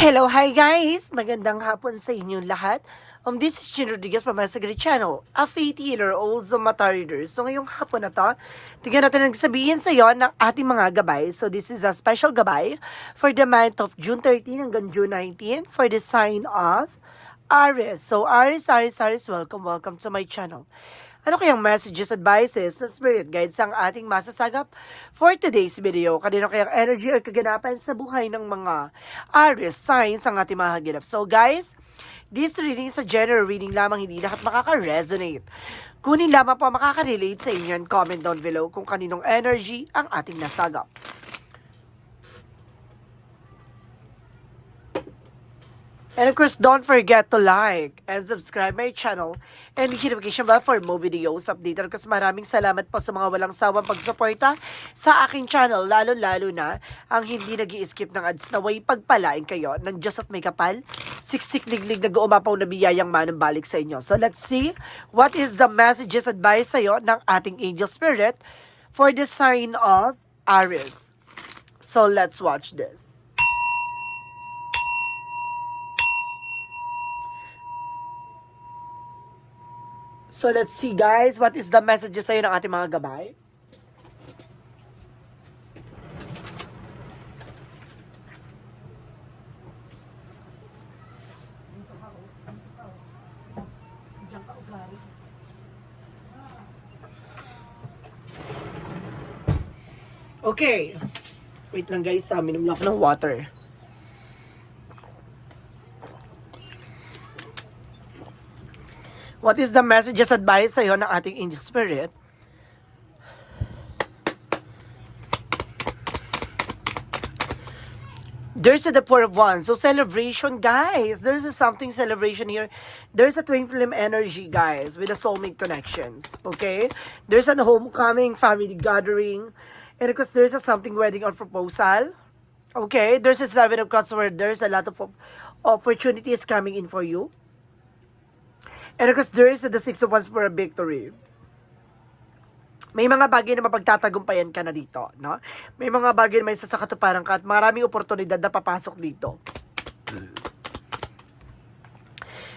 Hello, hi guys! Magandang hapon sa inyong lahat. Um, this is Chin Rodriguez from my Sagri Channel, a faith healer, also mata reader. So ngayong hapon na to, tignan natin ang sabihin sa iyo ng ating mga gabay. So this is a special gabay for the month of June 13 hanggang June 19 for the sign of Aries. So Aries, Aries, Aries, welcome, welcome to my channel. Ano kayang messages, advices, na spirit guides ang ating masasagap for today's video? Kanino kayang energy or kaganapan sa buhay ng mga Aries signs ang ating mga haginap? So guys, this reading is a general reading lamang, hindi lahat makaka-resonate. Kunin lamang po makaka-relate sa inyo and comment down below kung kaninong energy ang ating nasagap. And of course, don't forget to like and subscribe my channel and hit notification bell for more videos updated. Kasi maraming salamat po sa mga walang sawang pagsuporta sa aking channel, lalo-lalo na ang hindi nag skip ng ads na way pagpalain kayo ng Diyos at may kapal, siksik liglig nag-uumapaw na biyayang manong balik sa inyo. So let's see what is the messages advice sa'yo ng ating angel spirit for the sign of Aries. So let's watch this. So let's see guys, what is the messages sa'yo ng ating mga gabay? Okay. Wait lang guys, sa minum lang ako ng water. What is the messages advice sa'yo ng ating angel spirit? There's a the four of wands. So celebration, guys. There's a something celebration here. There's a twin flame energy, guys, with the soulmate connections. Okay? There's a homecoming, family gathering. And of course, there's a something wedding or proposal. Okay? There's a seven of cups where there's a lot of op- opportunities coming in for you. Course, there is the Six of Wands for a victory. May mga bagay na mapagtatagumpayan ka na dito, no? May mga bagay na may sasakatuparan ka at maraming oportunidad na papasok dito.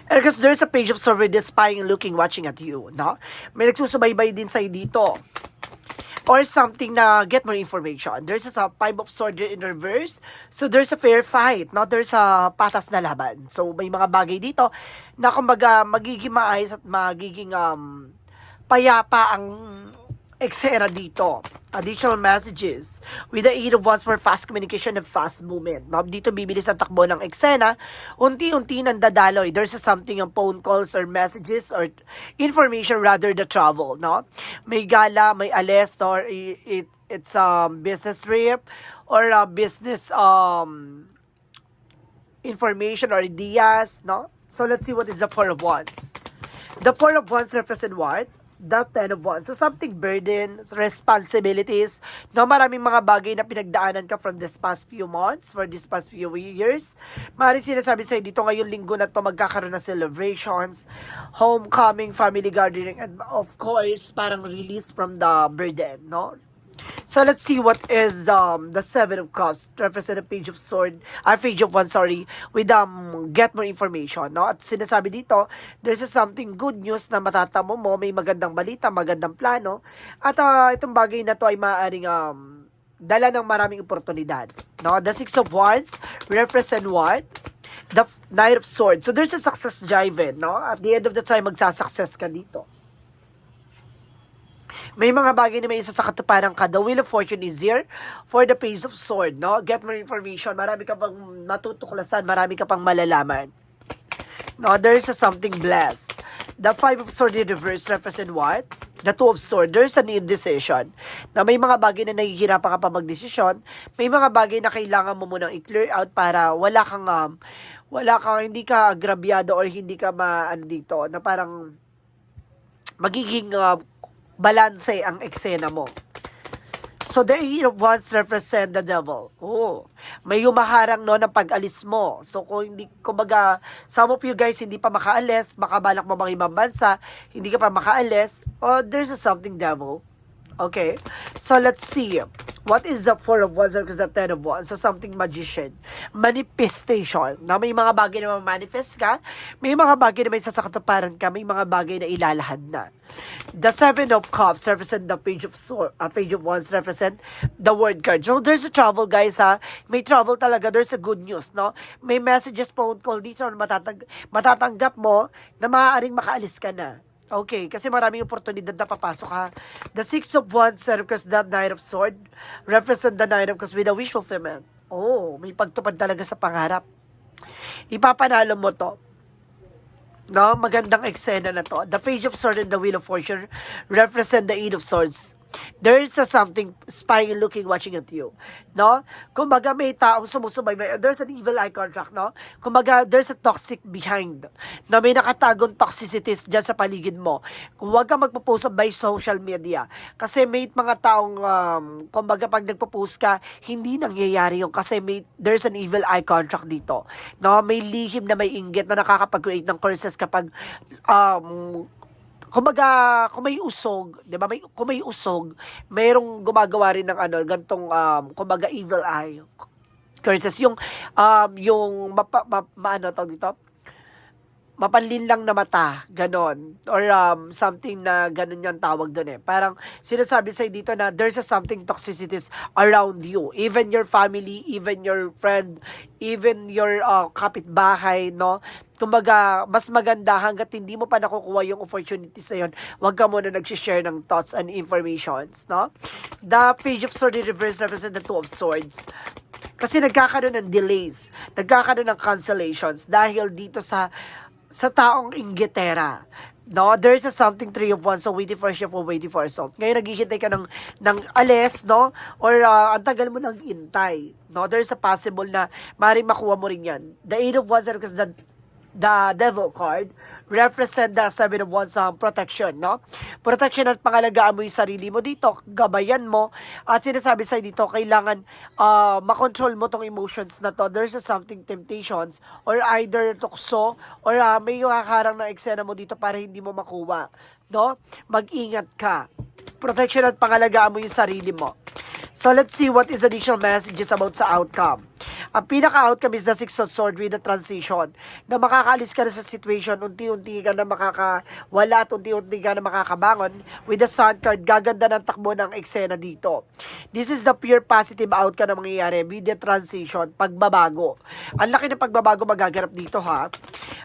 And because there's a page of that's spying, looking, watching at you, no? May nagsusubaybay din sa'yo dito. Or something na get more information. There's a five of swords in reverse. So there's a fair fight, no? There's a patas na laban. So may mga bagay dito na kumbaga magiging maayos at magiging um, payapa ang eksena dito. Additional messages with the eight of wands for fast communication and fast movement. No? Dito bibilis ang takbo ng eksena. Unti-unti nang dadaloy. There's something yung phone calls or messages or information rather the travel. No? May gala, may alis, or it, it's a business trip or a business um information or ideas, no? So let's see what is the Four of Wands. The Four of Wands represent what? The Ten of Wands. So something burden, responsibilities, no? Maraming mga bagay na pinagdaanan ka from this past few months, for this past few years. Maraming sinasabi sa'yo dito ngayong linggo na to magkakaroon ng celebrations, homecoming, family gathering, and of course, parang release from the burden, no? So let's see what is um the seven of cups represent a page of sword, a page of one sorry, with um get more information, no? At sinasabi dito, there's a something good news na matatamo mo, may magandang balita, magandang plano, at ah, itong bagay na to ay maaaring um dala ng maraming oportunidad, no? The six of wands represent what? The Knight of Swords. So there's a success driven, no? At the end of the time, magsasuccess ka dito. May mga bagay na may isa sa katuparan ka. The Wheel of Fortune is here for the Page of Sword, no? Get more information. Marami ka pang natutuklasan. Marami ka pang malalaman. No, there is a something blessed. The Five of Sword in reverse represent what? The Two of Sword. There's an indecision. Na may mga bagay na nahihirapan ka pa magdesisyon. May mga bagay na kailangan mo munang i-clear out para wala kang, um, wala kang, hindi ka agrabyado or hindi ka ma, ano dito, na parang magiging uh, balanse ang eksena mo. So the Eight of Wands represent the devil. Oh, may humaharang no ng pag-alis mo. So kung hindi, kumbaga, some of you guys hindi pa makaalis, makabalak mo mga ibang bansa, hindi ka pa makaalis, oh, there's a something devil. Okay? So, let's see. What is the Four of Wands versus the Ten of Wands? So, something magician. Manifestation. Na may mga bagay na manifest ka, may mga bagay na may sasakatuparan ka, may mga bagay na ilalahad na. The Seven of Cups represent the Page of Sword, uh, Page of Wands represent the word card. So, there's a travel, guys, ha? May travel talaga. There's a good news, no? May messages, phone call dito na matatag matatanggap mo na maaaring makaalis ka na. Okay, kasi maraming oportunidad na papasok ha. The Six of Wands represents the Knight of Sword, represent the Knight of Cups with a wish fulfillment. Oh, may pagtupad talaga sa pangarap. Ipapanalo mo to. No, magandang eksena na to. The Page of Swords and the Wheel of Fortune represent the Eight of Swords. There is a something spying, looking, watching at you. No? Kumbaga may taong sumusubaybay. There's an evil eye contract, no? Kumbaga there's a toxic behind. Na may nakatagong toxicities dyan sa paligid mo. Huwag ka magpo-post by social media. Kasi may mga taong, um, kumbaga pag nagpo-post ka, hindi nangyayari yung kasi may, there's an evil eye contract dito. No? May lihim na may inggit na nakakapag-create ng curses kapag um, kumbaga, kung may usog, 'di ba? May kung may usog, mayroong gumagawa rin ng ano, gantong um, kumbaga evil eye curses yung um yung mapa, ma, ma- ano tawag dito? mapanlin lang na mata, ganon. Or um, something na ganon yung tawag doon eh. Parang sinasabi sa'yo dito na there's a something toxicities around you. Even your family, even your friend, even your uh, kapitbahay, no? Kumbaga, mas maganda hanggat hindi mo pa nakukuha yung opportunities na yun, huwag ka muna nag-share ng thoughts and informations, no? The page of sword in reverse represents the two of swords. Kasi nagkakaroon ng delays, nagkakaroon ng cancellations dahil dito sa sa taong inggitera. No, there is a something three of one, so waiting for a ship or waiting for a salt. Ngayon, naghihintay ka ng, ng alis, no? Or uh, ang tagal mo nang intay. No, there is a possible na maaaring makuha mo rin yan. The eight of wands because the the devil card represent the seven of wands um, protection, no? Protection at pangalagaan mo yung sarili mo dito, gabayan mo, at sinasabi sa'yo dito, kailangan uh, makontrol mo tong emotions na to. There's a something temptations, or either tukso, or uh, may kakarang na eksena mo dito para hindi mo makuha, no? Mag-ingat ka. Protection at pangalagaan mo yung sarili mo. So let's see what is additional messages about sa outcome. Ang pinaka-outcome is the Six of Sword with the transition. Na makakaalis ka na sa situation, unti-unti ka na makakawala at unti-unti ka na makakabangon. With the Sun card, gaganda ng takbo ng eksena dito. This is the pure positive outcome na mangyayari with the transition, pagbabago. Ang laki ng pagbabago magaganap dito ha.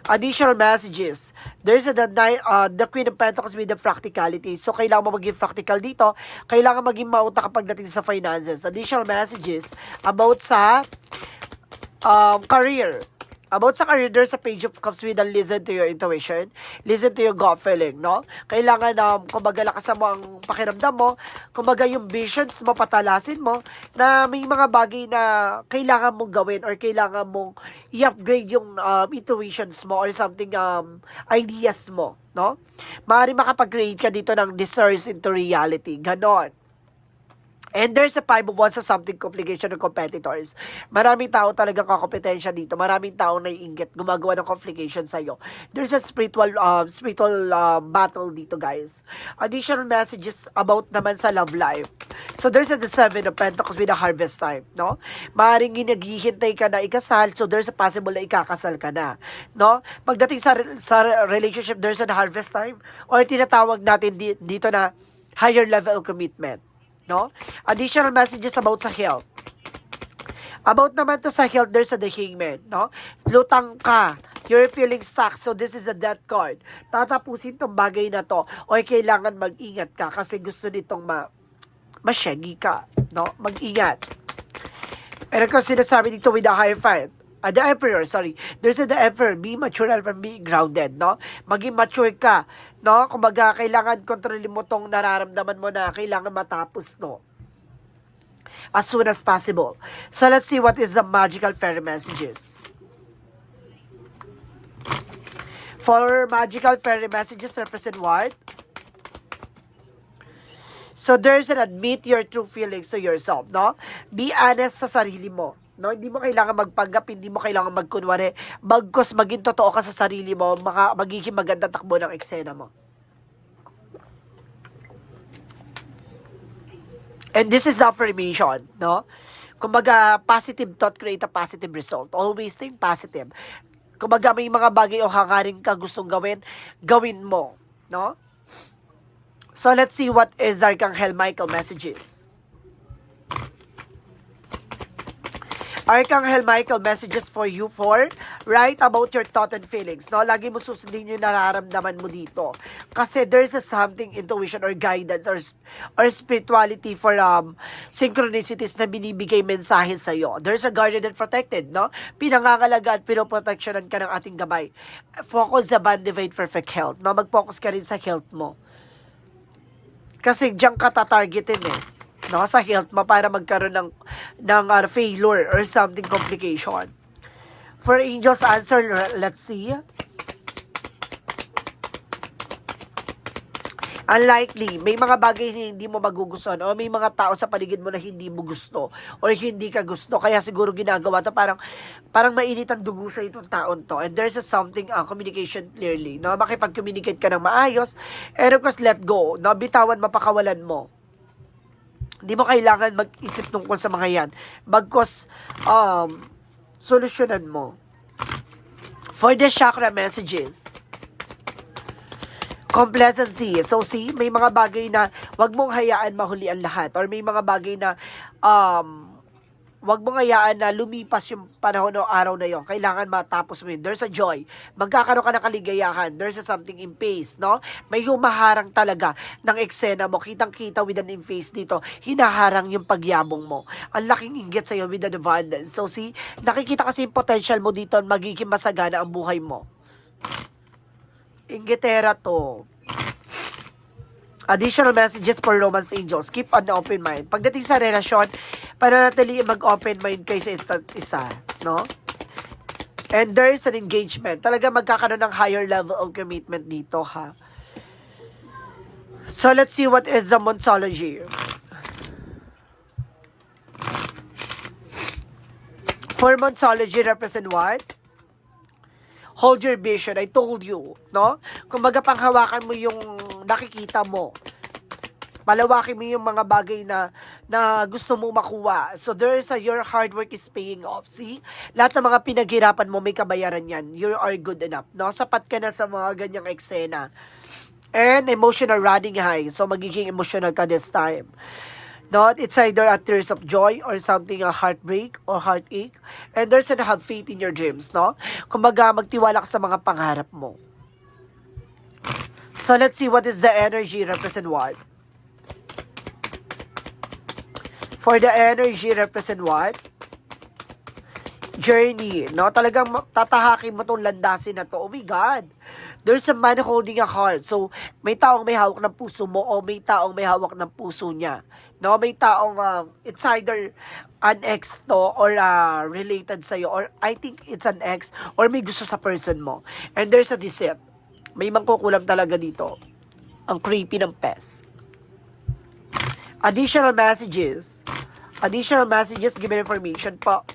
Additional messages. There's a, the, uh, the Queen of Pentacles with the practicality. So, kailangan mo maging practical dito. Kailangan maging mauta kapag dating sa finances. Additional messages about sa um, career. About sa career, there's a page of cups with a listen to your intuition, listen to your gut feeling, no? Kailangan, um, kumbaga, lakasan mo ang pakiramdam mo, kumbaga, yung visions mo, patalasin mo, na may mga bagay na kailangan mong gawin or kailangan mong i-upgrade yung um, intuitions mo or something, um, ideas mo, no? Maaari makapag-create ka dito ng discerns into reality, ganon. And there's a five of wands sa something complication ng competitors. Maraming tao talagang kakompetensya dito. Maraming tao na iinggit, gumagawa ng complication sa'yo. There's a spiritual um, spiritual um, battle dito, guys. Additional messages about naman sa love life. So there's a the seven of pentacles with a harvest time, no? Maring naghihintay ka na ikasal, so there's a possible na ikakasal ka na, no? Pagdating sa sa relationship, there's a harvest time or tinatawag natin di- dito na higher level commitment no? Additional messages about sa health. About naman to sa health, there's a the hangman, no? Lutang ka. You're feeling stuck. So, this is a death card. Tatapusin tong bagay na to. O kailangan mag-ingat ka kasi gusto nitong ma masyagi ka, no? Mag-ingat. Pero kung sinasabi dito with the higher fight, uh, the emperor, sorry. There's the emperor, be mature and be grounded, no? Maging mature ka, no? Kumbaga, kailangan kontrolin mo tong nararamdaman mo na kailangan matapos, no? As soon as possible. So, let's see what is the magical fairy messages. For magical fairy messages represent what? So there's an admit your true feelings to yourself, no? Be honest sa sarili mo. No, hindi mo kailangan magpanggap, hindi mo kailangan magkunwari. Bagkos maging totoo ka sa sarili mo, maka, magiging maganda takbo ng eksena mo. And this is affirmation, no? Kumbaga, positive thought create a positive result. Always think positive. Kumbaga, may mga bagay o hangarin ka gustong gawin, gawin mo, no? So, let's see what is Archangel Michael messages. Archangel Michael messages for you for write about your thought and feelings. No, lagi mo susundin yung nararamdaman mo dito. Kasi there's a something intuition or guidance or or spirituality for um synchronicities na binibigay mensahe sa iyo. There's a guardian and protected, no? Pinangangalagaan, pinoproteksyonan ka ng ating gabay. Focus sa band divide perfect health. No, mag-focus ka rin sa health mo. Kasi diyan ka tatargetin eh. No, sa health mo para magkaroon ng ng uh, failure or something complication. For angels answer, let's see. Unlikely, may mga bagay na hindi mo magugustuhan o may mga tao sa paligid mo na hindi mo gusto or hindi ka gusto. Kaya siguro ginagawa to parang parang mainit ang dugo sa itong taon to. And there's a something, uh, communication clearly. No? Makipag-communicate ka ng maayos. And of course, let go. No? Bitawan, mapakawalan mo. Hindi mo kailangan mag-isip tungkol sa mga yan. Bagkos, um, solusyonan mo. For the chakra messages, complacency. So see, may mga bagay na wag mong hayaan mahuli ang lahat or may mga bagay na um wag mong hayaan na lumipas yung panahon o araw na yon. Kailangan matapos mo yun. There's a joy. Magkakaroon ka ng kaligayahan. There's a something in pace, no? May humaharang talaga ng eksena mo. Kitang-kita with an in face dito. Hinaharang yung pagyabong mo. Ang laking inggit sa'yo with an abundance. So see, nakikita kasi yung potential mo dito magiging masagana ang buhay mo. Inggitera to. Additional messages for romance angels. Keep an open mind. Pagdating sa relasyon, pananatili mag-open mind kayo sa isa. No? And there is an engagement. Talaga magkakaroon ng higher level of commitment dito, ha? So, let's see what is the Monsology. For Monsology, represent what? hold your vision. I told you, no? Kumbaga panghawakan mo yung nakikita mo. Palawakin mo yung mga bagay na na gusto mo makuha. So there is a your hard work is paying off. See? Lahat ng mga pinaghirapan mo may kabayaran yan. You are good enough, no? Sapat ka na sa mga ganyang eksena. And emotional riding high. So magiging emotional ka this time. No, it's either a tears of joy or something a heartbreak or heartache. And there's an have faith in your dreams, no? Kumbaga, magtiwala ka sa mga pangarap mo. So let's see what is the energy represent what? For the energy represent what? Journey, no? Talagang tatahakin mo tong landasin na to. Oh my God! There's a man holding a heart. So, may taong may hawak ng puso mo o may taong may hawak ng puso niya. No, may taong uh, it's either an ex to or uh, related sa'yo or I think it's an ex or may gusto sa person mo. And there's a deceit. May mangkukulam talaga dito. Ang creepy ng pest. Additional messages. Additional messages, given information po.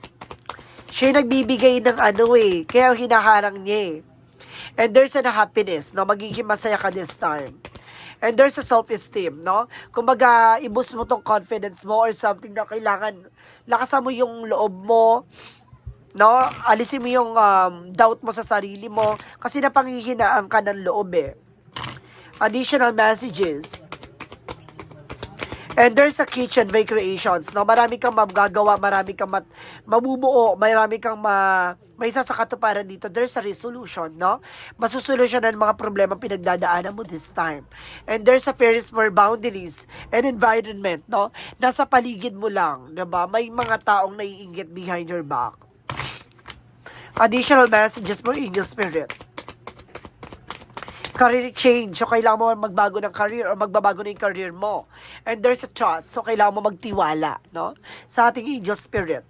Siya yung nagbibigay ng ano eh. Kaya hinaharang niya eh. And there's a happiness, no? Magiging masaya ka this time. And there's a self-esteem, no? Kumbaga, i-boost mo tong confidence mo or something na kailangan, lakasan mo yung loob mo, no? Alisin mo yung um, doubt mo sa sarili mo kasi napanghihinaan ka ng loob eh. Additional messages. And there's a kitchen by creations, no? Marami kang magagawa, marami kang mat, mabubuo, marami kang ma, may isa sa katuparan dito. There's a resolution, no? Masusolusyonan mga problema pinagdadaanan mo this time. And there's a fairness for boundaries and environment, no? Nasa paligid mo lang, 'di ba? May mga taong naiinggit behind your back. Additional messages for angel spirit career change. So, kailangan mo magbago ng career or magbabago na yung career mo. And there's a trust. So, kailangan mo magtiwala, no? Sa ating angel spirit.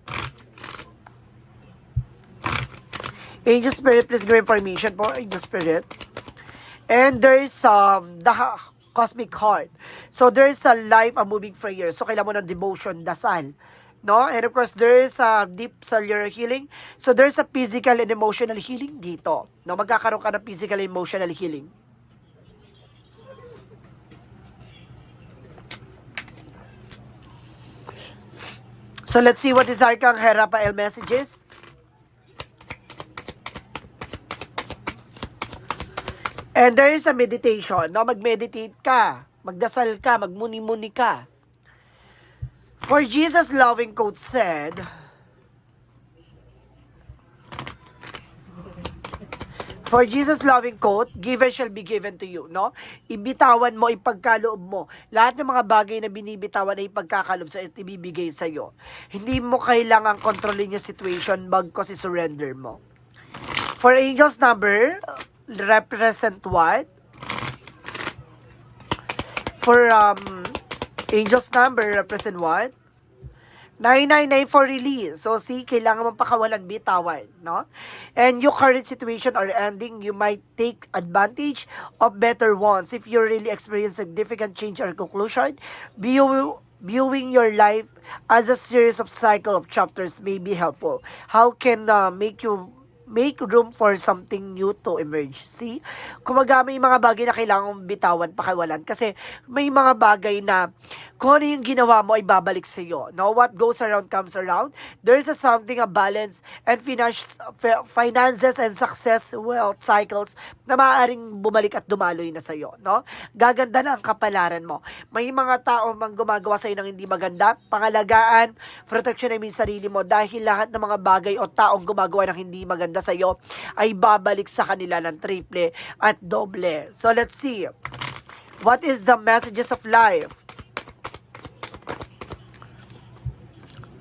Angel spirit, please give information po, angel spirit. And there is um, the cosmic heart. So, there is a life, a moving prayer. So, kailangan mo ng devotion, dasal. No? And of course, there is a deep cellular healing. So, there's a physical and emotional healing dito. No? Magkakaroon ka ng physical and emotional healing. So let's see what is Arcangel Rafael messages. And there is a meditation, no? Mag-meditate ka, magdasal ka, magmuni-muni ka. For Jesus' loving quote said, For Jesus' loving quote, given shall be given to you, no? Ibitawan mo, ipagkaloob mo. Lahat ng mga bagay na binibitawan ay ipagkakaloob sa at ibibigay sa iyo. Hindi mo kailangang kontrolin yung situation, bagkos i-surrender mo. For angels number, represent what? For um, angels number, represent what? 999 for release. So, see, kailangan mong pakawalan, bitawan, no? And your current situation or ending, you might take advantage of better ones. If you really experience significant change or conclusion, view, viewing your life as a series of cycle of chapters may be helpful. How can uh, make you make room for something new to emerge. See? Kumaga may mga bagay na kailangan mong bitawan, pakawalan. Kasi may mga bagay na kung ano yung ginawa mo ay babalik sa iyo. No? What goes around comes around. There's a something, a balance and finance, finances and success, wealth cycles na maaaring bumalik at dumaloy na sa iyo. No? Gaganda na ang kapalaran mo. May mga tao mang gumagawa sa iyo ng hindi maganda. Pangalagaan, protection ay yung sarili mo dahil lahat ng mga bagay o taong gumagawa ng hindi maganda sa iyo ay babalik sa kanila ng triple at doble. So let's see. What is the messages of life?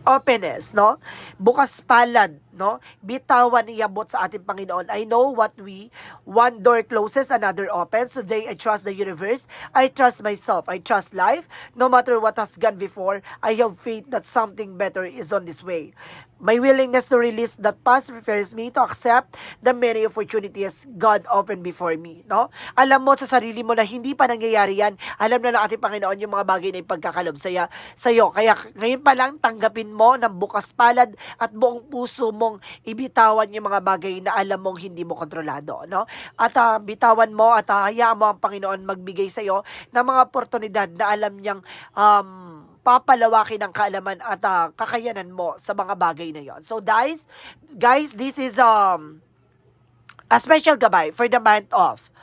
Openness, no? Bukas palad, no? Bitawan iabot sa ating Panginoon. I know what we, one door closes, another opens. Today, I trust the universe. I trust myself. I trust life. No matter what has gone before, I have faith that something better is on this way. My willingness to release that past prepares me to accept the many opportunities God opened before me, no? Alam mo sa sarili mo na hindi pa nangyayari yan. Alam na ng ating Panginoon yung mga bagay na ipagkakalob saya, sa'yo. Kaya ngayon pa lang, tanggapin mo ng bukas palad at buong puso mong ibitawan yung mga bagay na alam mong hindi mo kontrolado, no? At ah, bitawan mo at ah, hayaan mo ang Panginoon magbigay sa'yo ng mga oportunidad na alam niyang um, papalawakin ang kaalaman at ah, kakayanan mo sa mga bagay na yon. So guys, guys, this is um a special gabay for the month of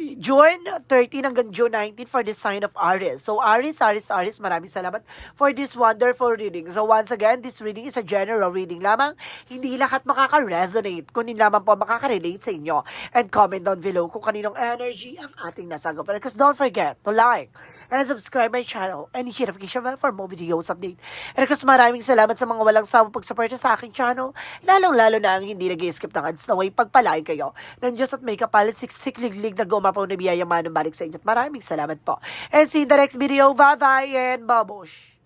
June 13 hanggang June 19 for the sign of Aries. So Aries, Aries, Aries, maraming salamat for this wonderful reading. So once again, this reading is a general reading lamang. Hindi lahat makaka-resonate, kunin lamang po makaka-relate sa inyo. And comment down below kung kaninong energy ang ating nasagapan. Because don't forget to like and subscribe my channel and hit notification bell for more videos update. And because maraming salamat sa mga walang sawa pagsuporta sa aking channel, lalong-lalo na ang hindi nag-skip ng ads na way pagpalain kayo ng Diyos at may kapalit siksikliglig na gumapaw na biyaya manong balik sa inyo. At maraming salamat po. And see you in the next video. Bye-bye and babush!